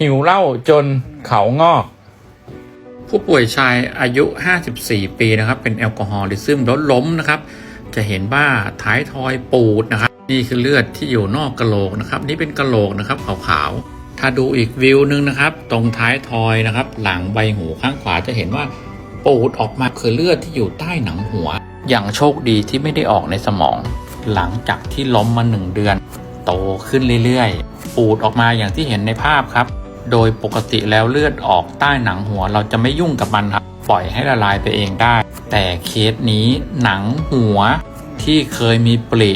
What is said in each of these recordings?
หิวเหล้าจนเขางอก ผู้ป่วยชายอายุ 54 ปีนะครับ เป็นแอลกอฮอลิซึมรถล้มนะครับ จะเห็นว่าท้ายทอยปูดนะครับ นี่คือเลือดที่อยู่นอกกระโหลกนะครับ นี่เป็นกระโหลกนะครับขาวๆ ถ้าดูอีกวิวหนึ่งนะครับ ตรงท้ายทอยนะครับ หลังใบหูข้างขวาจะเห็นว่าปูดออกมาคือเลือดที่อยู่ใต้หนังหัว อย่างโชคดีที่ไม่ได้ออกในสมอง หลังจากที่ล้มมาหนึ่งเดือน โตขึ้นเรื่อยๆ ปูดออกมาอย่างที่เห็นในภาพครับ โดยปกติแล้วเลือดออกใต้หนังหัวเราจะไม่ยุ่งกับมันครับ ปล่อยให้ละลายไปเองได้ แต่เคสนี้หนังหัวที่เคยมีปริ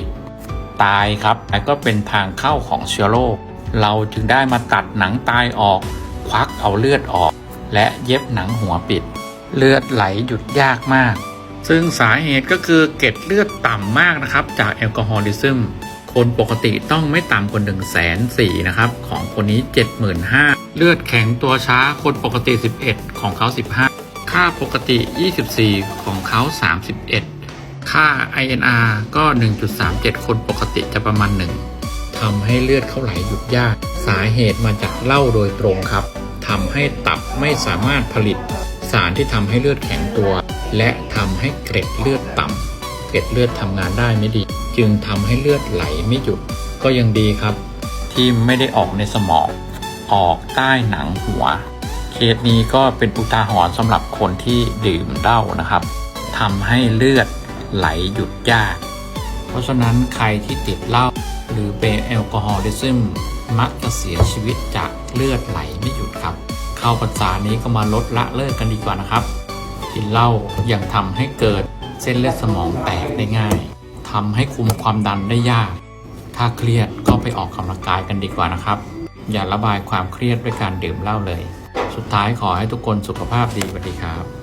ตายครับและก็เป็นทางเข้าของเชื้อโรค เราจึงได้มาตัดหนังตายออก ควักเอาเลือดออก และเย็บหนังหัวปิด เลือดไหลหยุดยากมาก ซึ่งสาเหตุก็คือเกล็ดเลือดต่ำมากนะครับจากแอลกอฮอลิซึม คนปกติต้องไม่ต่ำกว่า1นึ่งแสนสี่นะครับ ของคนนี้ 75,000 เลือดแข็งตัวช้าคนปกติ 11 ของเขา 15 ค่าปกติ 24 ของเขา 31 ค่า INR ก็ 1.37 คนปกติจะประมาณ 1ทำให้เลือดเข้าไหลหยุดยาก สาเหตุมาจากเหล้าโดยตรงครับทำให้ตับไม่สามารถผลิต สารที่ทำให้เลือดแข็งตัว และทำให้เกร็ดเลือดต่ำเกล็ดเลือดทำงานได้ไม่ดี จึงทำให้เลือดไหลไม่หยุด ก็ยังดีครับ ที่ไม่ได้ออกในสมอง ออกใต้หนังหัว เคสนี้ก็เป็นอุทาหรณ์สำหรับคนที่ดื่มเหล้านะครับทำให้เลือดไหลหยุดยาก เพราะฉะนั้นใครที่ติดเหล้าหรือเป็นแอลกอฮอลิซึมมักจะเสียชีวิตจากเลือดไหลไม่หยุดครับ เข้าพรรษานี้ก็มาลดละเลิกกันดีกว่านะครับ กินเหล้ายังทำให้เกิดเส้นเลือดสมองแตกได้ง่าย ทำให้คุมความดันได้ยาก ถ้าเครียดก็ไปออกกำลังกายกันดีกว่านะครับ อย่าระบายความเครียดด้วยการดื่มเหล้าเลย สุดท้ายขอให้ทุกคนสุขภาพดีสวัสดีครับ